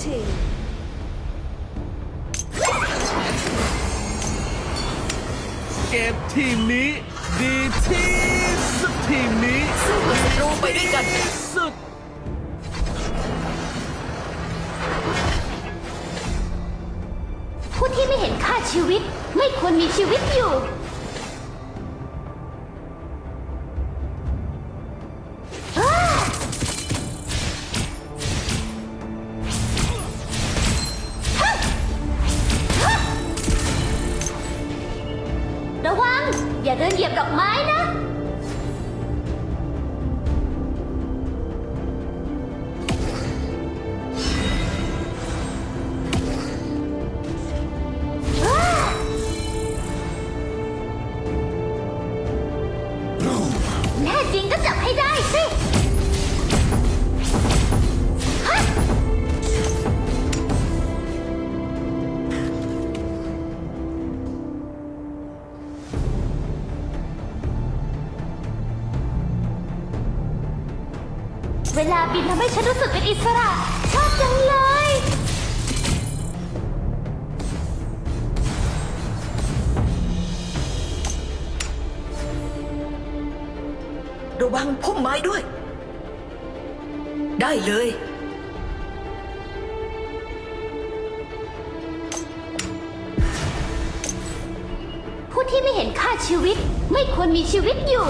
team. เกมทีมนี้ดีที่สุดทีมนี้สู้กับศัตรูไปด้วยกันสุด ผู้ที่ไม่เห็นค่าชีวิต ไม่ควรมีชีวิตอยู่ được mấy เวลาบินทำให้ฉันรู้สึกเป็นอิสระ ชอบจังเลย ระวังพุ่มไม้ด้วย ได้เลย ผู้ที่ไม่เห็นค่าชีวิตไม่ควรมีชีวิตอยู่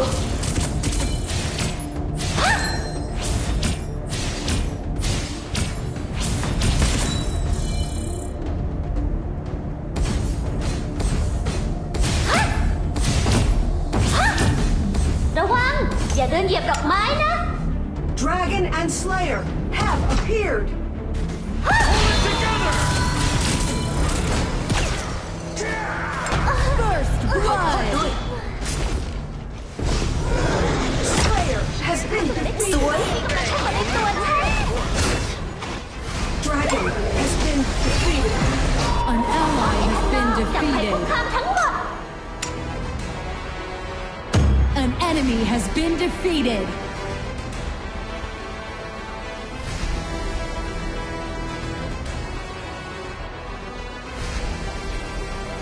chẳng phải cũng ham thắng mà An enemy has been defeated.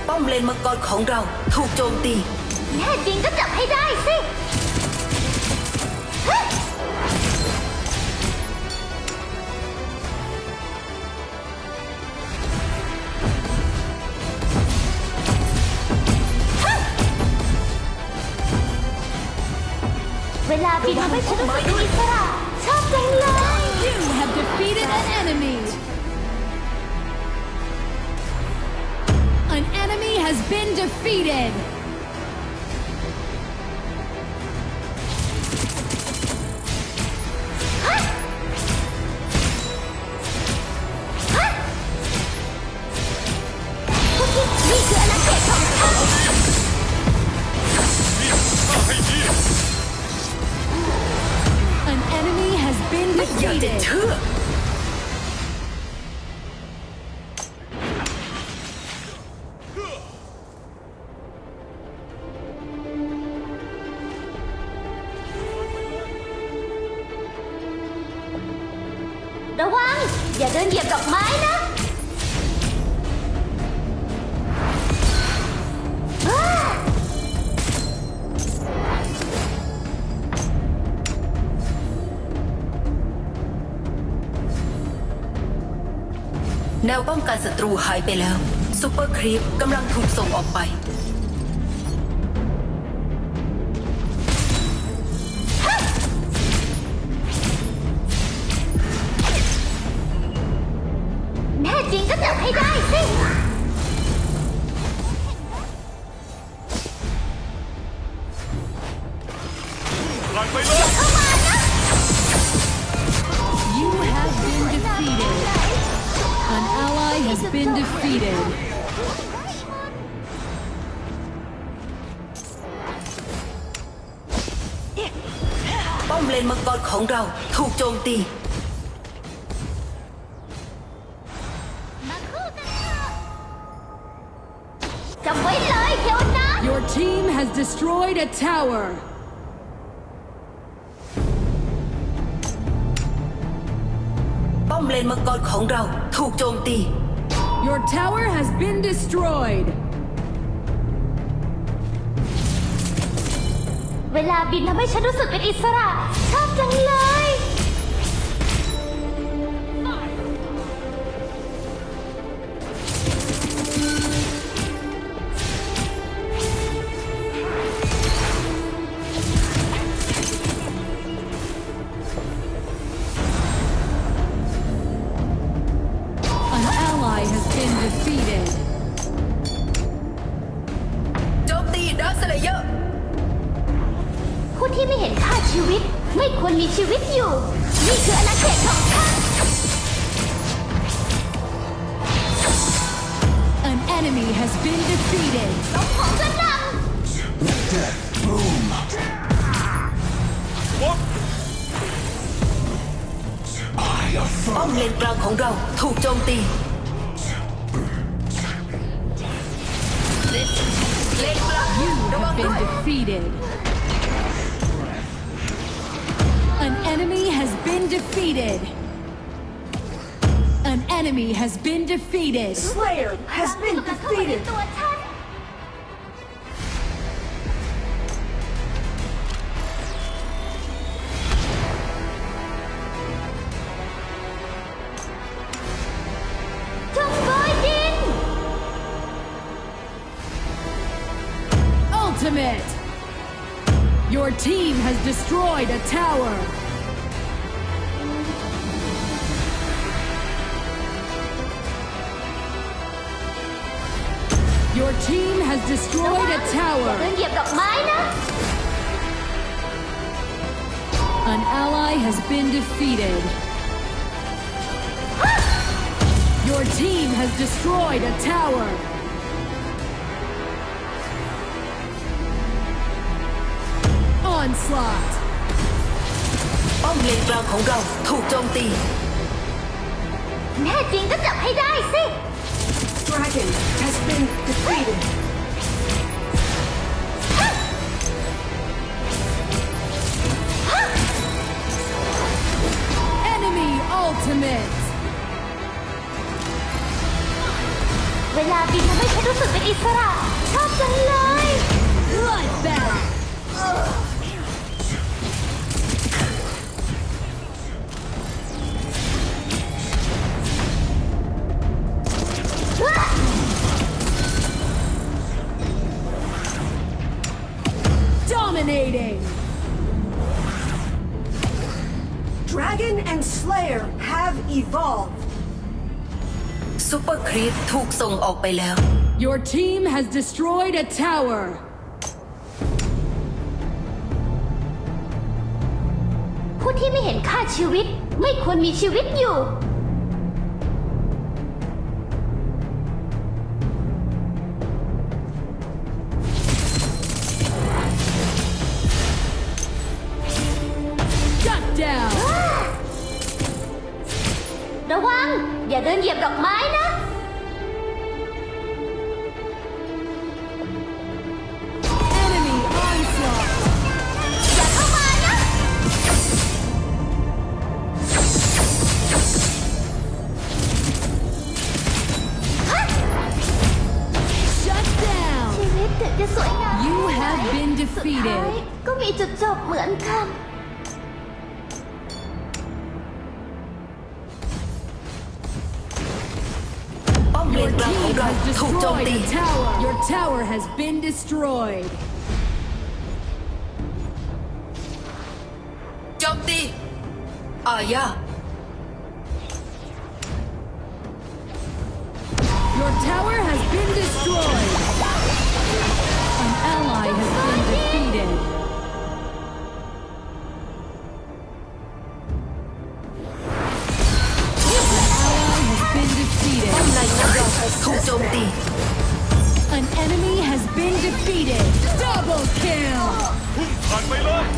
Bông lên mất con khổng rau, thu trôn tiền. Nghe chuyện có chậm hay đai, xin. เวลาบินทำให้ฉันรู้สึกเป็นอิสระ ชอบจังเลย You have defeated an enemy. An enemy has been defeated. Defeated. การศัตรูหายไปแล้วซูเปอร์ครีปกำลังถูกส่งออกไป ป้อมเลนมังกรของเราถูกโจมตี มาคู่กันเถอะจำไว้เลยเดี๋ยวนะ Your team has destroyed a tower. ป้อม ป้อมเลนมังกรของเราถูกโจมตี Your tower has been destroyed. เวลาบินทำให้ฉันรู้สึกเป็นอิสระ ชอบจังเลย ของเราถูกโจมตี เลนกลาง You ระวัง have ด้ been วย defeated. An enemy has been defeated. An enemy has been defeated. Slayer has been ำเข้ามาใน defeated. It! Your team has destroyed a tower! Your team has destroyed a tower! An ally has been defeated. Your team has destroyed a tower! Onslaught. ป้อมเลนกลางของเราถูกโจมตี แน่จริงก็จับให้ได้สิ Dragon has been defeated. Enemy ultimate. เวลาบินทำให้ฉันรู้สึกเป็นอิสระ ชอบจังเลย Bloodbath. ร์ครีปถูกส่งออกไปแล้ว Your team has destroyed a tower. ผู้ที่ไม่เห็นค่าชีวิต ไม่ควรมีชีวิตอยู่ จะสวยงาม You have been สุดท้าย defeated. ก็มีจุดจบเหมือนกัน ป้อมเล Your นกลางของ team เรา has ถูกโจม destroyed ตี a tower. Your tower has been destroyed. โจมตี อายา Your tower has been destroyed. defeated. Double kill. ผ่านไปเลย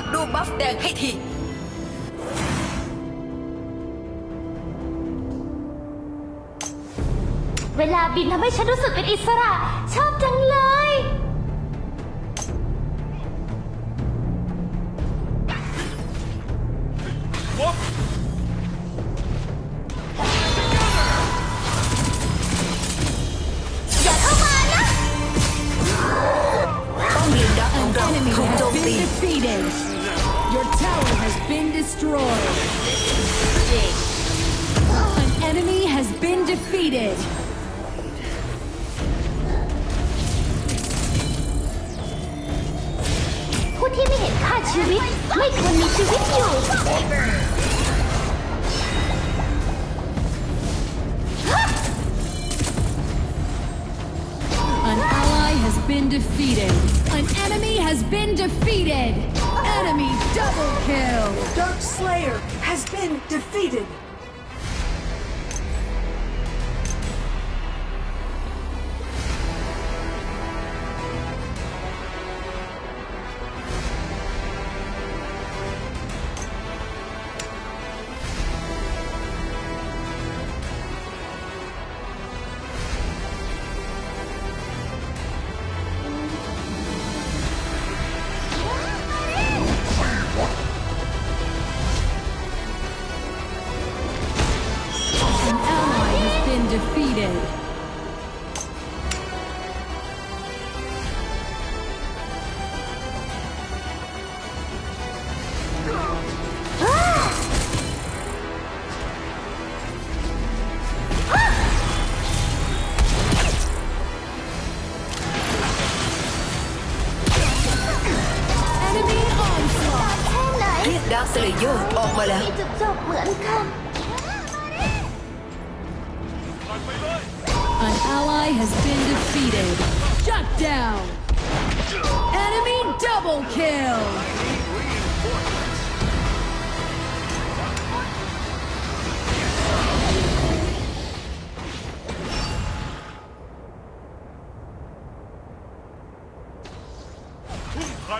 ากดูบัฟแดงให้ทีเวลาบินทำให้ฉันรู้สึกเป็นอิสระ ชอบจัง defeated! Who did it? Kachubi! Make one need to hit you! An ally has been defeated! An enemy has been defeated! Enemy double kill! Dark Slayer has been defeated! า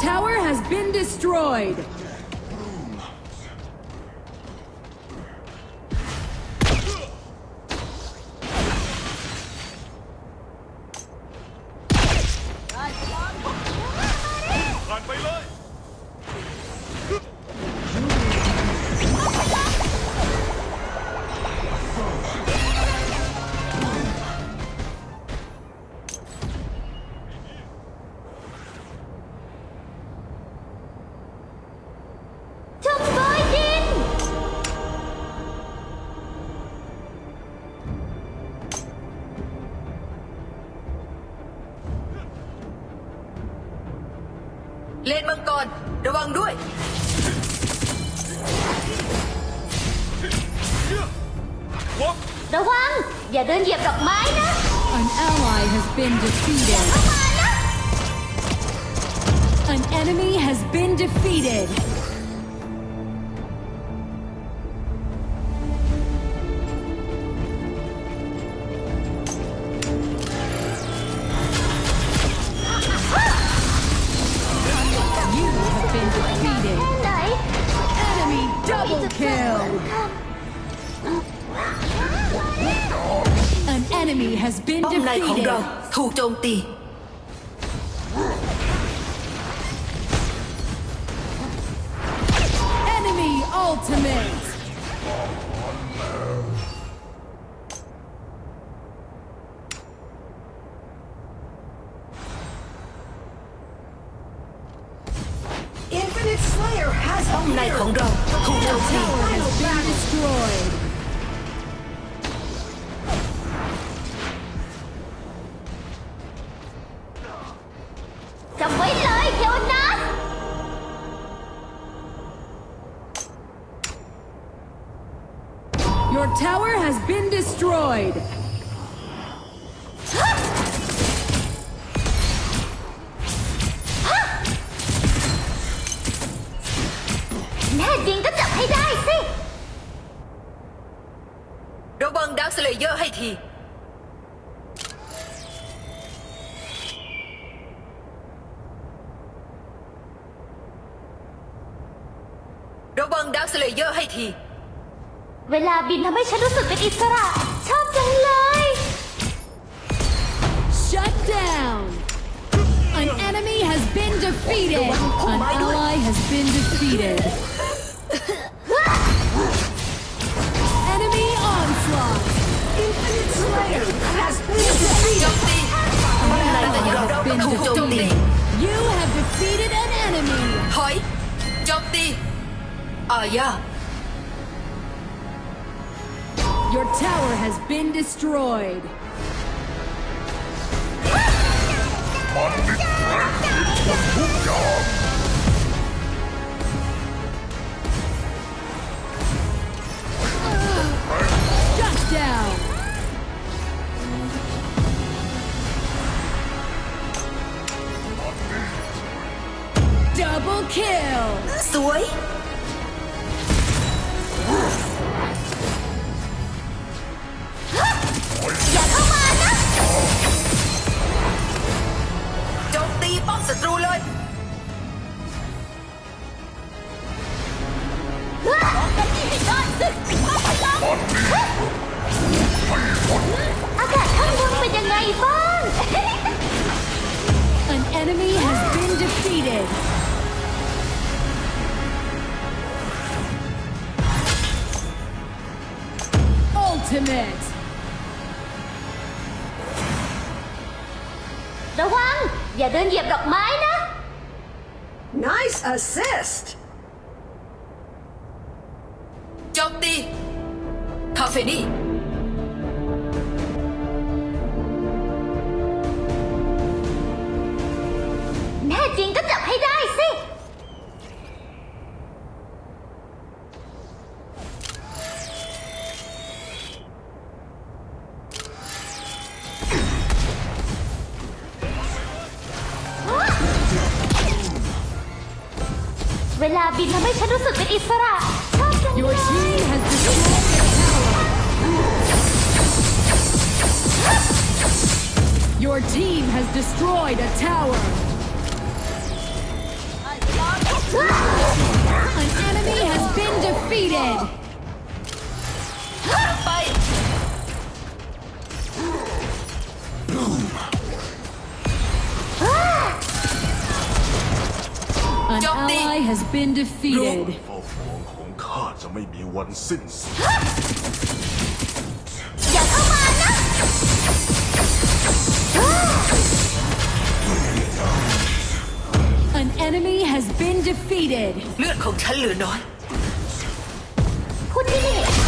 tower has been destroyed. ร ระวังด้วย ระวัง อย่าเดินเหยียบดอกไม้นะ An ally has been defeated. มานะ An enemy has been defeated. โจมตี Enemy ultimate. Infinite Slayer has ป้อมในของเราถูกโจมตี แน่จริงก็จับให้ได้สิ ระวังดักสเลเยอร์ให้ที ระวังดักสเลเยอร์ให้ที เวลาบินทำให้ฉันรู้สึกเป็นอิสระ ชอบจังเลย Shut down. An enemy has been defeated. An ally has been defeated. Enemy onslaught! Infinite Slayer has been defeated! Has been defeated. You have defeated an enemy! Hỏi! Chọc đi! Ah yeah! Your tower has been destroyed! Mắn địch down. Double kill. Suối. Dạ không anh á. Trông ti lên. ultimate. Đậu Hoàng, và đơn dẹp độc mái đó. Nice assist. Chốt đi. Họ phải đi. Nè, chuyện tích ลาบินทำให้ฉันรู้สึกเป็นอิสระชอบจัง Your เลย team has destroyed a tower. Your team has destroyed a tower. An enemy has been defeated. An Chọc đi. ally has been defeated. เฝ้าห่วงของข้าจะไม่มีวันสิ้นสุด อย่าเข้ามานะ An enemy has been defeated. เลือดของฉันเหลือน้อย ผู้ที่ไม่เห็น